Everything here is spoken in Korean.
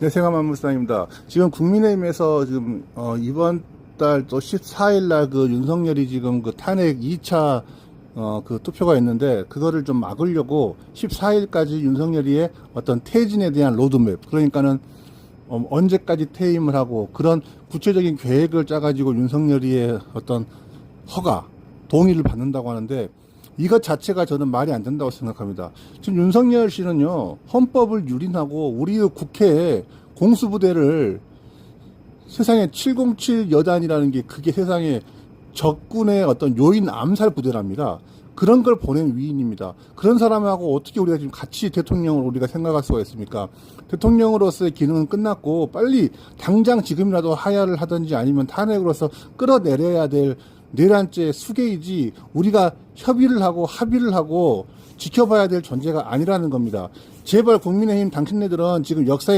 네, 생활만물상입니다. 지금 국민의힘에서 지금 어, 이번 달 또 14일 날그 윤석열이 지금 그 탄핵 2차 어, 그 투표가 있는데 그거를 좀 막으려고 14일까지 윤석열이의 어떤 퇴진에 대한 로드맵 그러니까는 어, 언제까지 퇴임을 하고 그런 구체적인 계획을 짜가지고 윤석열이의 어떤 허가, 동의를 받는다고 하는데 이것 자체가 저는 말이 안 된다고 생각합니다. 지금 윤석열 씨는요, 헌법을 유린하고 우리 국회에 공수부대를 세상에 707 여단이라는 게 그게 세상에 적군의 어떤 요인 암살 부대랍니다. 그런 걸 보낸 위인입니다. 그런 사람하고 어떻게 우리가 지금 같이 대통령을 우리가 생각할 수가 있습니까? 대통령으로서의 기능은 끝났고 빨리 당장 지금이라도 하야를 하든지 아니면 탄핵으로서 끌어내려야 될 내란죄 수계이지 우리가 협의를 하고 합의를 하고 지켜봐야 될 존재가 아니라는 겁니다. 제발 국민의힘 당신네들은 지금 역사에